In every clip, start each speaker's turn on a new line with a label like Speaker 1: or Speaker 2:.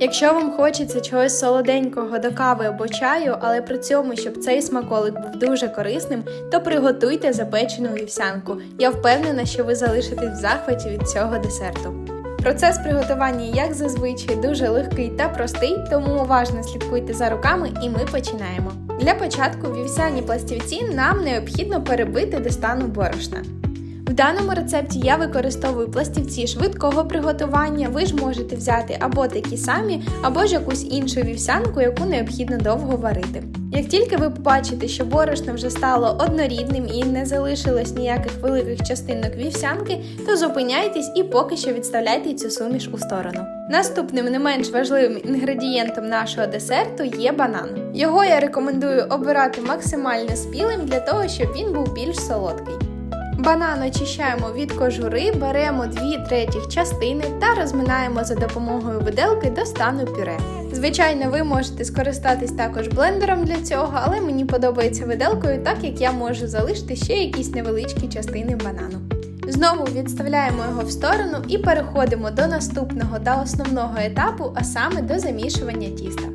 Speaker 1: Якщо вам хочеться чогось солоденького до кави або чаю, але при цьому, щоб цей смаколик був дуже корисним, то приготуйте запечену вівсянку. Я впевнена, що ви залишитесь в захваті від цього десерту. Процес приготування, як зазвичай, дуже легкий та простий, тому уважно слідкуйте за руками і ми починаємо. Для початку вівсяні пластівці нам необхідно перебити до стану борошна. В даному рецепті я використовую пластівці швидкого приготування. Ви ж можете взяти або такі самі, або ж якусь іншу вівсянку, яку необхідно довго варити. Як тільки ви побачите, що борошно вже стало однорідним і не залишилось ніяких великих частинок вівсянки, то зупиняйтесь і поки що відставляйте цю суміш у сторону. Наступним не менш важливим інгредієнтом нашого десерту є банан. Його я рекомендую обирати максимально спілим для того, щоб він був більш солодкий. Банан очищаємо від кожури, беремо 2 третіх частини та розминаємо за допомогою виделки до стану пюре. Звичайно, ви можете скористатись також блендером для цього, але мені подобається виделкою, так як я можу залишити ще якісь невеличкі частини банану. Знову відставляємо його в сторону і переходимо до наступного та основного етапу, а саме до замішування тіста.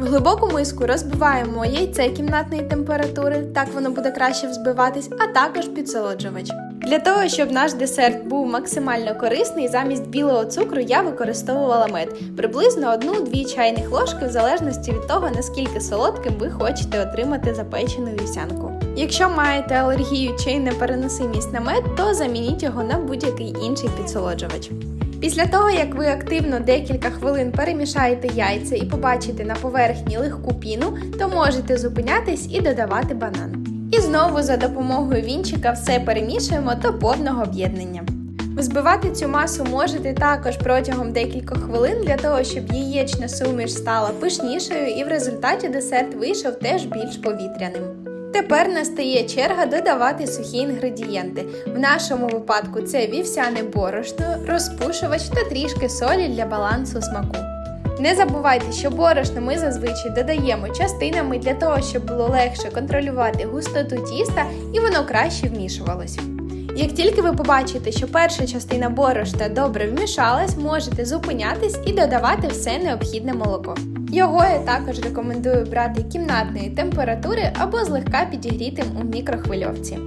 Speaker 1: В глибоку миску розбиваємо яйце кімнатної температури, так воно буде краще взбиватись, а також підсолоджувач. Для того, щоб наш десерт був максимально корисний, замість білого цукру я використовувала мед приблизно 1-2 чайних ложки, в залежності від того, наскільки солодким ви хочете отримати запечену вівсянку. Якщо маєте алергію чи непереносимість на мед, то замініть його на будь-який інший підсолоджувач. Після того, як ви активно декілька хвилин перемішаєте яйця і побачите на поверхні легку піну, то можете зупинятись і додавати банан. І знову за допомогою вінчика все перемішуємо до повного об'єднання. Взбивати цю масу можете також протягом декількох хвилин для того, щоб яєчна суміш стала пишнішою і в результаті десерт вийшов теж більш повітряним. Тепер настає черга додавати сухі інгредієнти. В нашому випадку це вівсяне борошно, розпушувач та трішки солі для балансу смаку. Не забувайте, що борошно ми зазвичай додаємо частинами для того, щоб було легше контролювати густоту тіста і воно краще вмішувалося. Як тільки ви побачите, що перша частина борошна добре вмішалась, можете зупинятись і додавати все необхідне молоко. Його я також рекомендую брати кімнатної температури або злегка підігрітим у мікрохвильовці.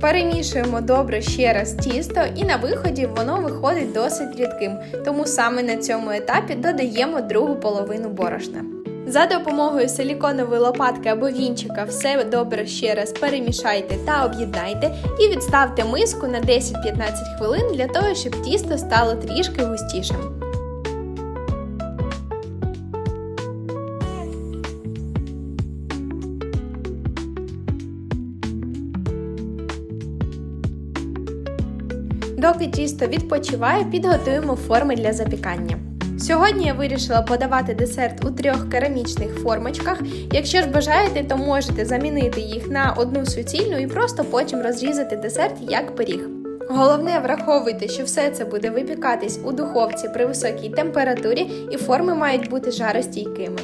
Speaker 1: Перемішуємо добре ще раз тісто, і на виході воно виходить досить рідким, тому саме на цьому етапі додаємо другу половину борошна. За допомогою силіконової лопатки або вінчика все добре ще раз перемішайте та об'єднайте і відставте миску на 10-15 хвилин для того, щоб тісто стало трішки густішим. Доки тісто відпочиває, підготуємо форми для запікання. Сьогодні я вирішила подавати десерт у трьох керамічних формочках. Якщо ж бажаєте, то можете замінити їх на одну суцільну і просто потім розрізати десерт як пиріг. Головне, враховуйте, що все це буде випікатись у духовці при високій температурі і форми мають бути жаростійкими.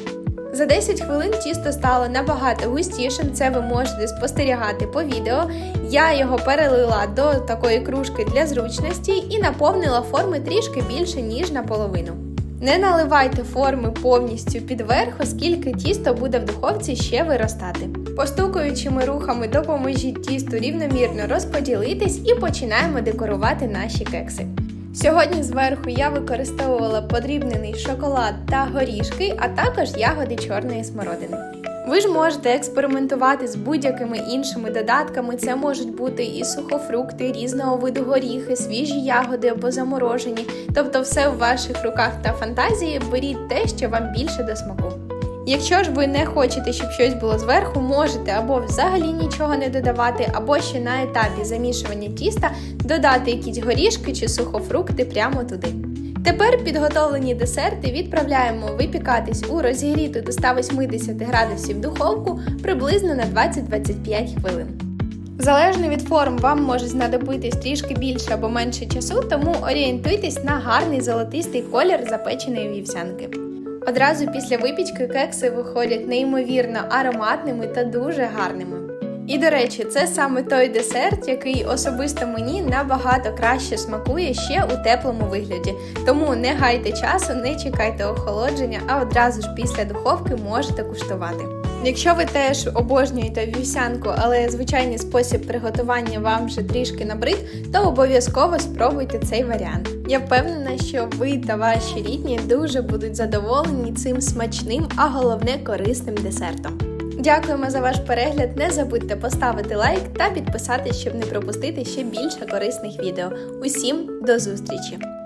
Speaker 1: За 10 хвилин тісто стало набагато густішим, це ви можете спостерігати по відео. Я його перелила до такої кружки для зручності і наповнила форми трішки більше, ніж наполовину. Не наливайте форми повністю під верх, оскільки тісто буде в духовці ще виростати. Постукуючими рухами допоможіть тісту рівномірно розподілитись і починаємо декорувати наші кекси. Сьогодні зверху я використовувала подрібнений шоколад та горішки, а також ягоди чорної смородини. Ви ж можете експериментувати з будь-якими іншими додатками. Це можуть бути і сухофрукти, різного виду горіхи, свіжі ягоди або заморожені. Тобто, все в ваших руках та фантазії беріть те, що вам більше до смаку. Якщо ж ви не хочете, щоб щось було зверху, можете або взагалі нічого не додавати, або ще на етапі замішування тіста додати якісь горішки чи сухофрукти прямо туди. Тепер підготовлені десерти відправляємо випікатись у розігріту до 180 градусів духовку приблизно на 20-25 хвилин. Залежно від форм, вам може знадобитись трішки більше або менше часу, тому орієнтуйтесь на гарний золотистий колір запеченої вівсянки. Одразу після випічки кекси виходять неймовірно ароматними та дуже гарними. І до речі, це саме той десерт, який особисто мені набагато краще смакує ще у теплому вигляді. Тому не гайте часу, не чекайте охолодження, а одразу ж після духовки можете куштувати. Якщо ви теж обожнюєте вівсянку, але звичайний спосіб приготування вам вже трішки набрид, то обов'язково спробуйте цей варіант. Я впевнена, що ви та ваші рідні дуже будуть задоволені цим смачним, а головне корисним десертом. Дякуємо за ваш перегляд. Не забудьте поставити лайк та підписатись, щоб не пропустити ще більше корисних відео. Усім до зустрічі!